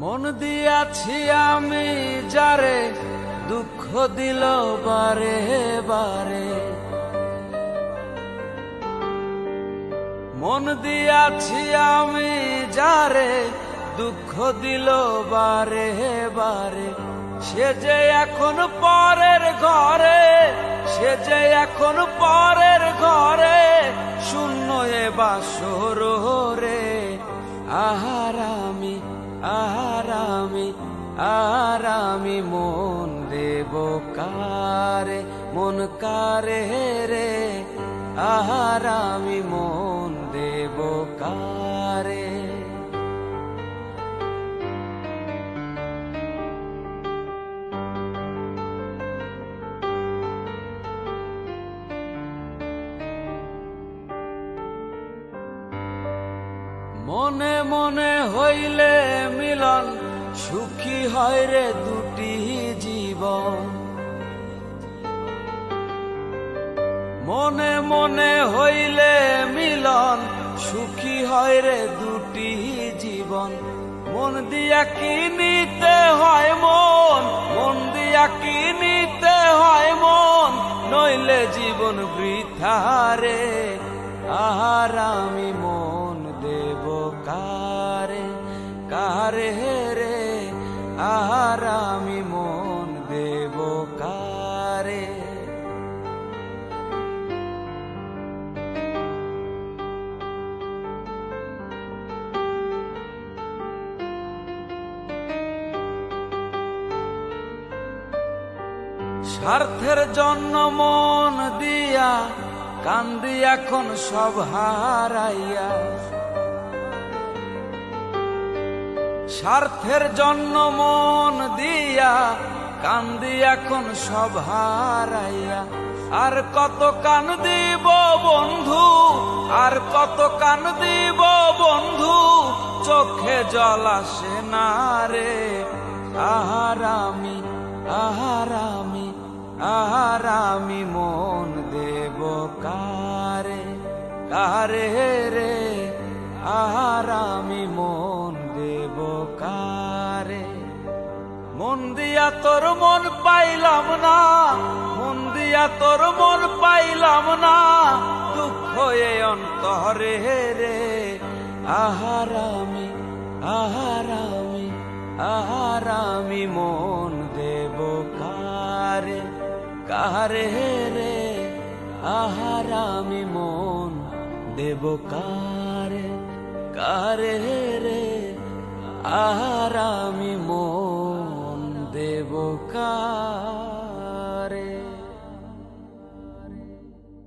মন দিয়াছি আমি যারে, দুঃখ দিল বারে বারে। মন দিয়াছি আমি যারে, দুঃখ দিল বারে বারে। সে যে এখন পরের ঘরে, সে যে এখন পরের ঘরে, শূন্য এ বাসর রে আহারামি আহারামি আহারামি মন দেব কারে, মন কারে রে? আহারামি মন দেব কারে। মনে মনে হইলে সুখী হয় রে দুটি জীবন। মনে মনে হইলে মিলন, সুখী হয় রে দুটি জীবন। মন দিয়া কি নিতে হয় মন মন দিয়া কি নিতে হয় মন, নইলে জীবন বৃথারে আহারামি মন দেব কারে স্বার্থের জন্য মন দিয়া কান্দি এখন সব হারাইয়া। স্বার্থের জন্য মন দিয়া কান্দি এখন সব হারাইয়া। আর কত কান দিব বন্ধু, আর কত কান দিব বন্ধু, চোখে জল আসে না রে। আহারামি আহারামি আহারামি মন দেব কারে? কারে রে? আহারামি মন দেব কারে? মন দিয়া তোর মন পাইলাম না, মন দিয়া তোর মন পাইলাম না, দুঃখ এ অন্তরে রে। আহারামি আহারামি আহারামি মন কারে রে আহারামি মন দেব কারে কারে রে আহারামি মন দেব কার।